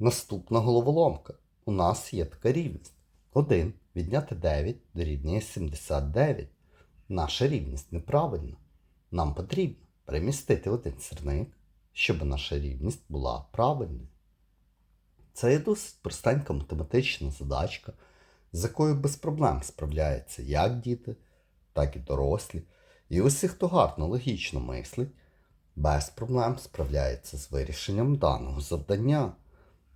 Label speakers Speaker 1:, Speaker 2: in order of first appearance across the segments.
Speaker 1: Наступна головоломка. У нас є така рівність. 1 відняти 9 дорівнює 79. Наша рівність неправильна. Нам потрібно перемістити один сірник, щоб наша рівність була правильною. Це є досить простенька математична задачка, з якою без проблем справляються як діти, так і дорослі. І усі, хто гарно логічно мислить, без проблем справляється з вирішенням даного завдання.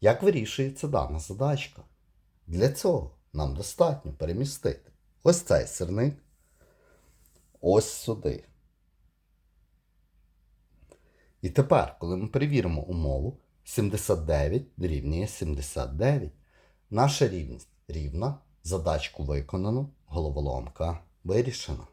Speaker 1: Як вирішується дана задачка? Для цього нам достатньо перемістити ось цей сирник ось сюди. І тепер, коли ми перевіримо умову, 79 дорівнює 79. Наша рівність рівна, задачку виконано, головоломка вирішена.